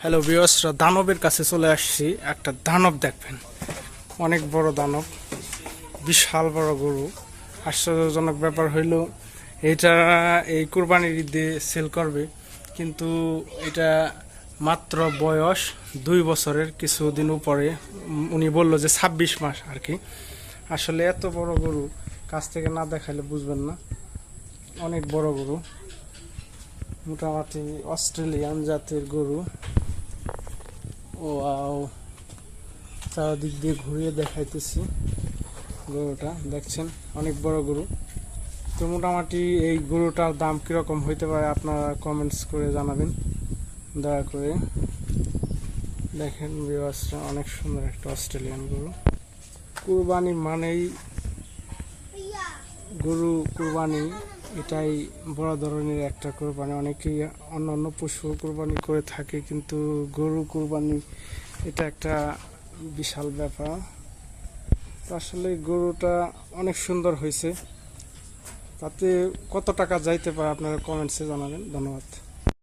Hello বিয়সরা দানবের কাছে চলে আসছি। একটা দানব দেখবেন। অনেক বড় দানব, বিশাল বড় গরু। আশ্চর্যজনক ব্যাপার হইল, এটা এই কুরবানির ঈদে সেল করবে। কিন্তু এটা মাত্র বয়স দুই বছরের কিছুদিন উপরে। উনি বলল যে ছাব্বিশ মাস আর কি। আসলে এত বড় গরু, কাছ থেকে না দেখালে বুঝবেন না। অনেক বড় গরু। মোটামুটি অস্ট্রেলিয়ান জাতির গরু। ও চারদিক দিয়ে ঘুরিয়ে দেখাইতেছি গরুটা, দেখছেন? অনেক বড় গরু। তো মোটামুটি এই গরুটার দাম কীরকম হইতে পারে আপনারা কমেন্টস করে জানাবেন। দয়া করে। দেখেন বিবাসটা অনেক সুন্দর একটা অস্ট্রেলিয়ান গরু। কুরবানি মানেই গরু কুরবানি। এটাই বড় ধরনের একটা কোরবানি। অনেকেই অন্য অন্য পশু কোরবানি করে থাকে, কিন্তু গরু কোরবানি এটা একটা বিশাল ব্যাপার। তো আসলে গরুটা অনেক সুন্দর হয়েছে। তাতে কত টাকা যাইতে পারে আপনারা কমেন্টসে জানাবেন। ধন্যবাদ।